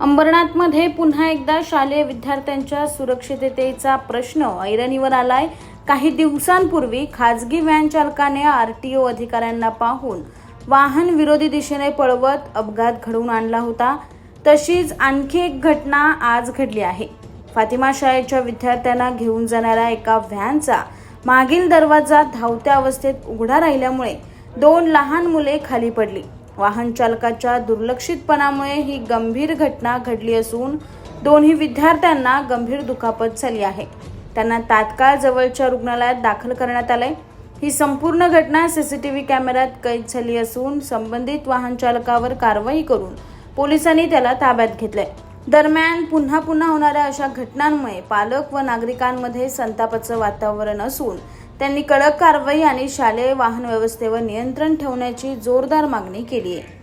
अंबरनाथमध्ये पुन्हा एकदा शालेय विद्यार्थ्यांच्या सुरक्षिततेचा प्रश्न ऐरणीवर आलाय. काही दिवसांपूर्वी खाजगी व्हॅन चालकाने आर टी ओ अधिकाऱ्यांना पाहून वाहन विरोधी दिशेने पळवत अपघात घडवून आणला होता. तशीच आणखी एक घटना आज घडली आहे. फातिमा शाळेच्या विद्यार्थ्यांना घेऊन जाणाऱ्या एका व्हॅनचा मागील दरवाजा धावत्या अवस्थेत उघडा राहिल्यामुळे दोन लहान मुले खाली पडली. वाहन चालकाच्या दुर्लक्षितपणामुळे ही गंभीर घटना घडली असून दोन्ही विद्यार्थ्यांना गंभीर दुखापत झाली आहे. त्यांना तात्काळ जवळच्या रुग्णालयात दाखल करण्यात आलंय. ही संपूर्ण घटना सीसीटीव्ही कॅमेऱ्यात कैद झाली असून संबंधित वाहन चालकावर कारवाई करून पोलिसांनी त्याला ताब्यात घेतलंय. दरम्यान पुन्हा पुन्हा होणाऱ्या अशा घटनांमुळे पालक व नागरिकांमध्ये संतापाचं वातावरण असून त्यांनी कडक कारवाई आणि शालेय वाहन व्यवस्थेवर नियंत्रण ठेवण्याची जोरदार मागणी केली आहे.